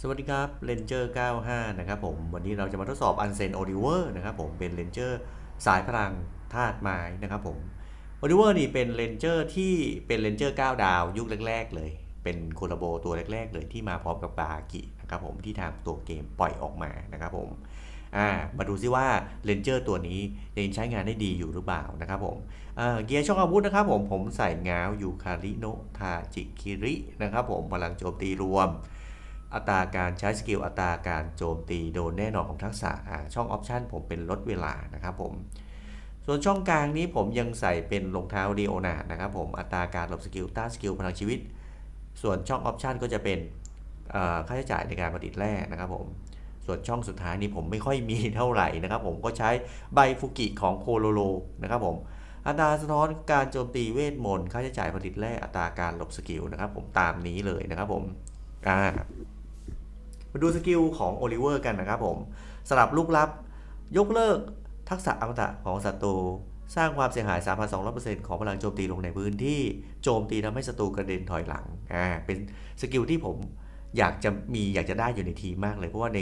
สวัสดีครับ Ranger 95 นะครับผม วันนี้เราจะมาทดสอบ Unseen Oliver นะครับผม เป็น Ranger สายพลังธาตุไม้นะครับผม Oliver นี่เป็น Ranger ที่เป็น Ranger 9 ดาวยุคแรก ๆ เลย เป็นโคลาโบตัวแรก ๆ เลยที่มาพร้อมกับบากินะครับผมที่ทางตัวเกมปล่อยออกมานะครับผมมาดูซิว่า Ranger ตัวนี้ยังใช้งานได้ดีอยู่หรือเปล่านะครับผมเกียร์ช่องอาวุธนะครับผมผมใส่งาวยูคาริโนทาจิคิรินะครับผมพลังโจมตีรวม อัตราการใช้สกิลอัตราการโจมตีโดนแน่นอนของทักษะอ่าช่องออปชันผมเป็นลดเวลานะครับผม ส่วนช่องกลางนี้ผมยังใส่เป็นรองเท้าดีโอนานะครับผมอัตราการหลบสกิลต้านสกิลพลังชีวิต ส่วนช่องออปชันก็จะเป็นค่าใช้จ่ายในการผลิตแร่นะครับผมส่วนช่องสุดท้ายนี้ผมไม่ค่อยมีเท่าไหร่นะครับผมก็ใช้ใบฟุกิของโคโลโลนะครับผมอัตราสะท้อนการโจมตีเวทมนต์ค่าใช้จ่ายผลิตแร่อัตราการหลบสกิลนะครับผมตามนี้เลยนะครับผมอ่า มาดูสกิลของโอลิเวอร์กันนะครับผมสลับลูกลับ ยกเลิกทักษะอมตะของศัตรูสร้างความเสียหาย 3,200%ของพลังโจมตีลงในพื้นที่โจมตีทำให้ศัตรูกระเด็นถอยหลังอ่าเป็นสกิลที่ผมอยากจะมีอยากจะได้อยู่ในทีมมากเลยเพราะว่าใน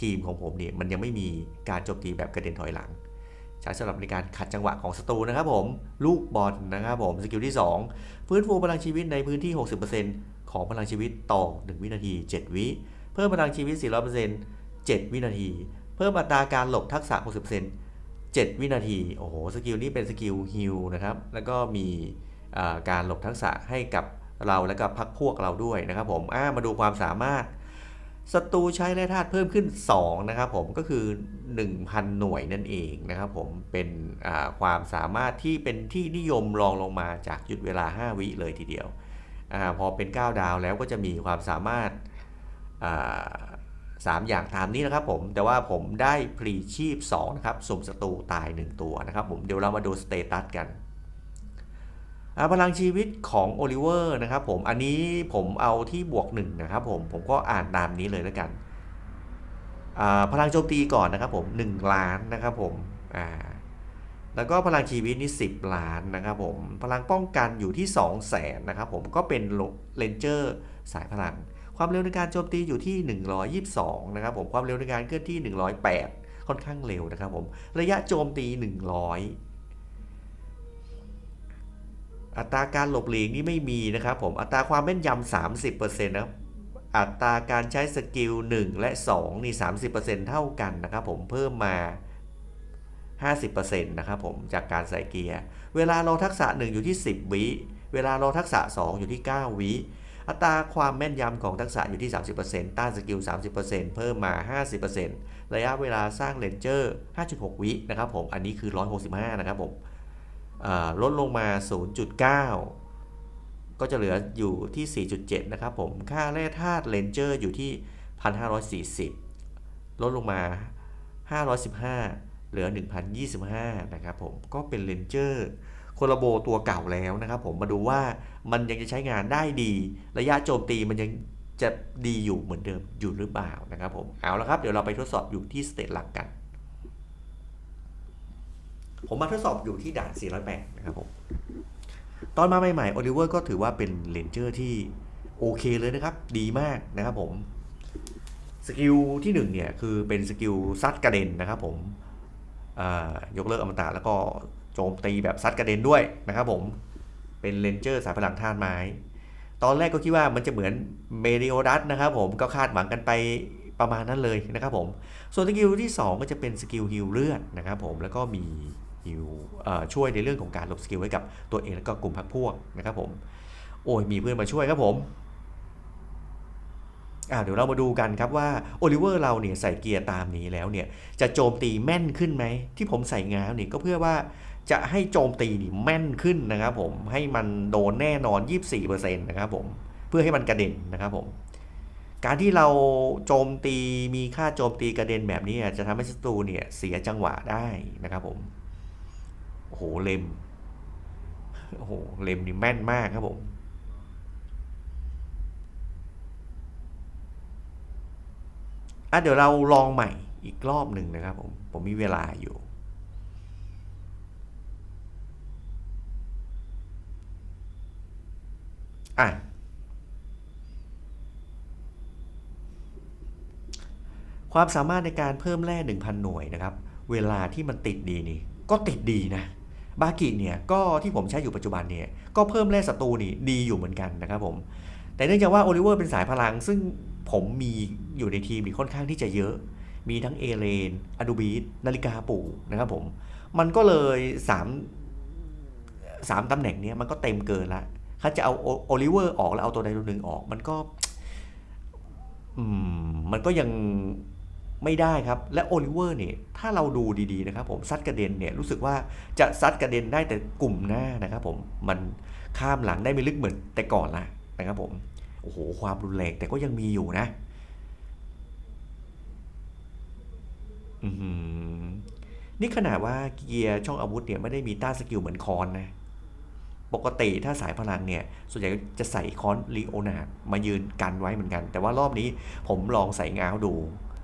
ทีมของผมเนี่ยมันยังไม่มีการโจมตีแบบกระเด็นถอยหลังใช้สำหรับในการขัดจังหวะของศัตรูนะครับผม ลูกบอลนะครับผมสกิลที่ 2 ฟื้นฟูพลังชีวิตในพื้นที่ 60%ของพลังชีวิตต่อ 1 วินาที 7 วิ พิ่มพลังชีวิต 400% 7 วินาที เพิ่มอัตราการหลบทักษะ 60% 7 วินาที โอ้โห สกิลนี้เป็นสกิลฮิลนะครับ แล้วก็มีการหลบทักษะให้กับเราและกับพักพวกเราด้วยนะครับผมามาดูความสามารถศัตรูใช้แร่ธาตุเพิ่มขึ้น 2 นะครับผมก็คือ 1,000 หน่วยนั่นเองนะครับผมเป็นความสามารถที่เป็นที่นิยมรองลงมาจากหยุดเวลา 5 วิเลยทีเดียวอพอเป็น 9 ดาวแล้วก็จะมีความสามารถ สามอย่างตามนี้นะครับผมแต่ว่าผมได้พลีชีพ2นะครับสุ่มศัตรูตาย 1 ตัวนะครับผมเดี๋ยวเรามาดูสเตตัสกันพลังชีวิตของโอลิเวอร์นะครับผมอันนี้ผมเอาที่บวก1นะครับผมผมก็อ่านตามนี้เลยแล้วกันพลังโจมตีก่อนนะครับผม 1 ล้านนะครับผมแล้วก็พลังชีวิตนี่10 ล้านนะครับผมพลังป้องกันอยู่ที่ 2 0 0แสนนะครับผมก็เป็นเลนเจอร์สายพลัง ความเร็วในการโจมตีอยู่ที่ 122 นะครับผม ความเร็วในการเคลื่อนที่ 108 ค่อนข้างเร็วนะครับผม ระยะโจมตี 100 อัตราการหลบหลีกนี่ไม่มีนะครับผม อัตราความแม่นยำ 30%นะครับ อัตราการใช้สกิล 1 และ 2 นี่ 30%เท่ากันนะครับผม เพิ่มมา50%นะครับผมจากการใส่เกียร์ เวลาราทักษะ 1 อยู่ที่ 10 วิ เวลาราทักษะ 2 อยู่ที่ 9 วิ อัตราความแม่นยำของทักษะอยู่ที่ 30%ต้านสกิล 30%เพิ่มมา 50%ระยะเวลาสร้างเลนเจอร์ 5.6 วินะครับผม อันนี้คือ 165 นะครับผมลดลงมา 0.9 ก็จะเหลืออยู่ที่ 4.7 นะครับผม ค่าแร่ธาตุเลนเจอร์อยู่ที่ 1,540 ลดลงมา 515 เหลือ 1,025 นะครับผม ก็เป็นเลนเจอร์ โคลาโบตัวเก่าแล้วนะครับผมมาดูว่ามันยังจะใช้งานได้ดี ระยะโจมตีมันยังจะดีอยู่เหมือนเดิมอยู่หรือเปล่านะครับผมเอาละครับเดี๋ยวเราไปทดสอบอยู่ที่สเตจหลักกัน ผมมาทดสอบอยู่ที่ด่าน 408 นะครับผมตอนมาใหม่ๆโอลิเวอร์ก็ถือว่าเป็นเลนเจอร์ที่โอเคเลยนะครับ ดีมากนะครับผมสกิลที่1เนี่ยคือเป็นสกิลซัดกระเด็นนะครับผมยกเลิกอมตะแล้วก็ โจมตีแบบซัดกระเด็นด้วยนะครับผมเป็นเลนเจอร์สายพลังธาตุไม้ ตอนแรกก็คิดว่ามันจะเหมือนเมริโอดัสนะครับผมก็คาดหวังกันไปประมาณนั้นเลยนะครับผม ส่วนสกิลที่ 2 ก็จะเป็นสกิลฮิลเลือดนะครับผมแล้วก็มีฮิลช่วยในเรื่องของการหลบสกิลให้กับตัวเองแล้วก็กลุ่มพักพวกนะครับผม โอ้ยมีเพื่อนมาช่วยครับผมอ่าเดี๋ยวเรามาดูกันครับว่าโอลิเวอร์เราเนี่ยใส่เกียร์ตามนี้แล้วเนี่ยจะโจมตีแม่นขึ้นไหมที่ผมใส่งาวเนี่ยก็เพื่อว่า จะให้โจมตีนี่แม่นขึ้นนะครับผมให้มันโดนแน่นอน 24%นะครับผมเพื่อให้มันกระเด็นนะครับผมการที่เราโจมตีมีค่าโจมตีกระเด็นแบบนี้จะทำให้ศัตรูเนี่ยเสียจังหวะได้นะครับผมโอ้โหเลมโอ้โหเลมนี่แม่นมากครับผมอะเดี๋ยวเราลองใหม่อีกรอบหนึ่งนะครับผมผมมีเวลาอยู่ อะความสามารถในการเพิ่มแร่ 1,000 หน่วยนะครับ เวลาที่มันติดดีนี่ก็ติดดีนะ บากิเนี่ยก็ที่ผมใช้อยู่ปัจจุบันเนี่ยก็เพิ่มแร่ศัตรูนี่ดีอยู่เหมือนกันนะครับผม แต่เนื่องจากว่าโอลิเวอร์เป็นสายพลัง ซึ่งผมมีอยู่ในทีมนี่ค่อนข้างที่จะเยอะ มีทั้งเอเลนอะดูบีทนาฬิกาปู่นะครับผม มันก็เลยสามสามตำแหน่งเนี้ยมันก็เต็มเกินละ ถ้าจะเอาโอลิเวอร์ออกแล้วเอาตัวใดตัวหนึ่งออก มันก็มันก็ยังไม่ได้ครับ และโอลิเวอร์เนี่ยถ้าเราดูดีๆนะครับผมซัดกระเด็นเนี่ยรู้สึกว่าจะซัดกระเด็นได้แต่กลุ่มหน้านะครับผมมันข้ามหลังได้ไม่ลึกเหมือนแต่ก่อนละนะครับผมโอ้โหความรุนแรงแต่ก็ยังมีอยู่นะนี่ขนาดว่าเกียร์ช่องอาวุธเนี่ยไม่ได้มีต้านสกิลเหมือนคอนนะ ปกติถ้าสายพลังเนี่ย ส่วนใหญ่จะใส่คอนลีโอนาดมายืนกันไว้เหมือนกัน แต่ว่ารอบนี้ผมลองใส่ง้าวดู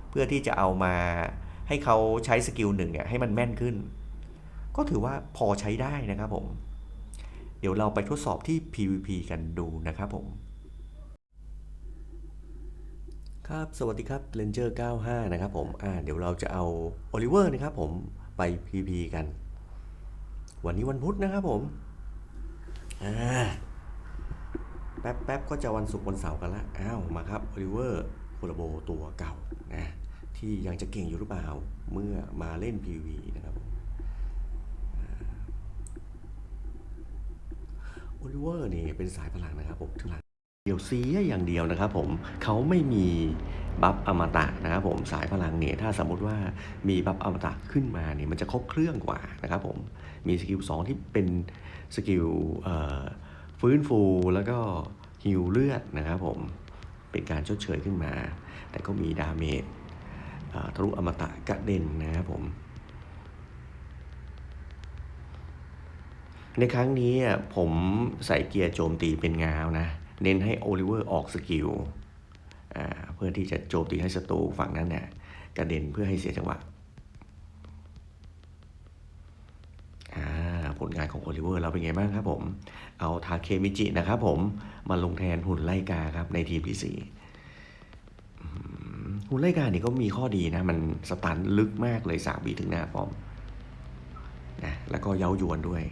เพื่อที่จะเอามาให้เขาใช้สกิลหนึ่งเนี่ยให้มันแม่นขึ้น ก็ถือว่าพอใช้ได้นะครับผม เดี๋ยวเราไปทดสอบที่ PVP กันดูนะครับผม ครับ สวัสดีครับเ Ranger 95 นะครับผม อ่า เดี๋ยวเราจะเอา Oliver นะครับผมไป PVP กัน วันนี้วันพุธนะครับผม แป๊บแป๊บก็จะวันศุกร์วันเสาร์กันละอ้าวมาครับ Oliver โคลโบตัวเก่านะที่ยังจะเก่งอยู่หรือเปล่าเมื่อมาเล่น PV นะครับโอลิเวอร์นี่เป็นสายพลังนะครับผมทุกหลังเดี๋ยวซีอย่างเดียวนะครับผมเขาไม่มี บัฟอมตะนะครับผมสายพลังเนี่ยถ้าสมมุติว่ามีบัฟอมตะขึ้นมาเนี่ยมันจะครบเครื่องกว่านะครับผมมีสกิล2ที่เป็นสกิลฟื้นฟูแล้วก็ฮิวเลือดนะครับผมเป็นการชดเชยขึ้นมา แต่ก็มีดาเมจทะลุอมตะกระเด็นนะครับผมในครั้งนี้ผมใส่เกียร์โจมตีเป็นงาวนะ เน้นให้โอลิเวอร์ออกสกิล เพื่อที่จะโจมตีให้ศัตรูฝั่งนั้นเนี่ยกระเด็นเพื่อให้เสียจังหวะผลงานของโอลิเวอร์เราเป็นไงบ้างครับผม เอาทาเคมิจินะครับผมมาลงแทนหุ่นไลกาครับในทีมที่สี่หุ่นไลกานี่ก็มีข้อดีนะ มันสตันลึกมากเลยสามบีถึงหน้าป้อมนะแล้วก็เย้ายวนด้วย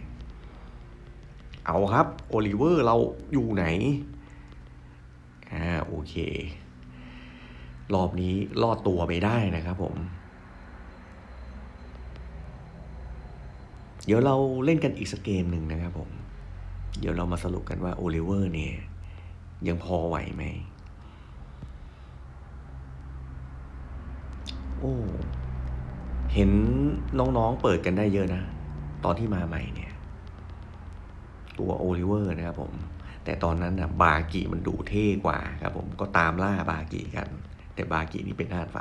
เอาครับ โอลิเวอร์เราอยู่ไหนอ่าโอเค รอบนี้รอดตัวไปได้นะครับผม เดี๋ยวเราเล่นกันอีกสักเกมหนึ่งนะครับผม เดี๋ยวเรามาสรุปกันว่าโอลิเวอร์เนี่ย ยังพอไหวไหม โอ้ เห็นน้องๆเปิดกันได้เยอะนะ ตอนที่มาใหม่เนี่ย ตัวโอลิเวอร์นะครับผมแต่ตอนนั้นนะบากิมันดูเท่กว่าครับผมก็ตามล่าบากิกัน แต่บากินี่เป็นธาตุไฟ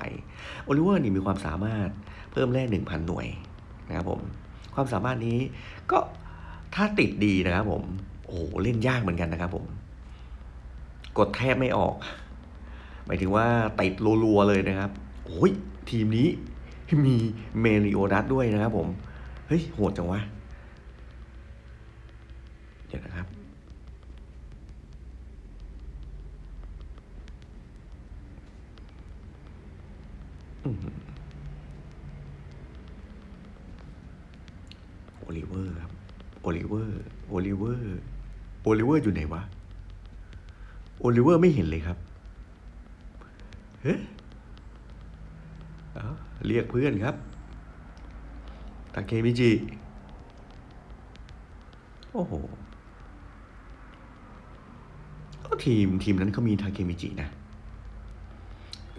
โอลิเวอร์นี่มีความสามารถเพิ่มแร่หนึ่งพันหน่วยนะครับผมความสามารถนี้ก็ถ้าติดดีนะครับผมโอ้เล่นยากเหมือนกันนะครับผม กดแทบไม่ออก หมายถึงว่าติดรัวๆเลยนะครับโอ้ยทีมนี้มีเมริโอดัสด้วยนะครับผม เฮ้ย โหดจังวะ เดี๋ยวนะครับ อื้อหือ โอลิเวอร์ครับ โอลิเวอร์ โอลิเวอร์ โอลิเวอร์อยู่ไหนวะ โอลิเวอร์ไม่เห็นเลยครับ เฮ้เอาเรียกเพื่อนครับตาเคมิจิ โอ้โห ก็ทีมทีมนั้นเขามีทาเคมิจินะ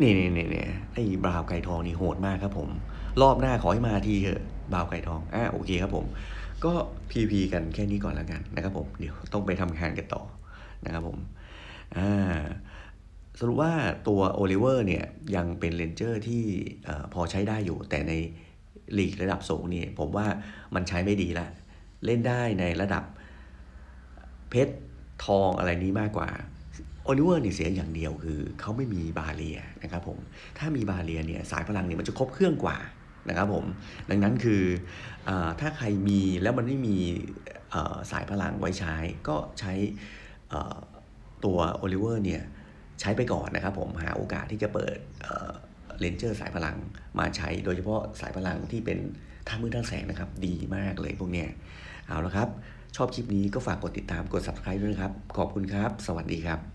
นี่นี่นี่นี่ไอ้บราวไก่ทองนี่โหดมากครับผม รอบหน้าขอให้มาทีเถอะบราวไก่ทองอ่าโอเคครับผม ก็พีพีกันแค่นี้ก่อนแล้วกันนะครับผม เดี๋ยวต้องไปทำงานกันต่อนะครับผมอ่าสรุปว่าตัวโอลิเวอร์เนี่ยยังเป็นเลนเจอร์ที่พอใช้ได้อยู่ แต่ในลีกระดับสูงนี่ผมว่ามันใช้ไม่ดีละเล่นได้ในระดับเพชรทองอะไรนี้มากกว่า โอลิเวอร์เนี่ยเสียอย่างเดียวคือเขาไม่มีบาเรียนะครับผม ถ้ามีบาเรียเนี่ยสายพลังเนี่ยมันจะครบเครื่องกว่านะครับผม ดังนั้นคืออถ้าใครมีแล้วมันไม่มีสายพลังไว้ใช้ก็ใช้ตัวโอลิเวอร์เนี่ยใช้ไปก่อนนะครับผมหาโอกาสที่จะเปิดเลนเจอร์สายพลังมาใช้ โดยเฉพาะสายพลังที่เป็นท่ามืดท่าแสงนะครับ ดีมากเลยพวกเนี้ยเอาละครับ ชอบคลิปนี้ก็ฝากกดติดตามกด subscribe ด้วยนะครับ ขอบคุณครับ สวัสดีครับ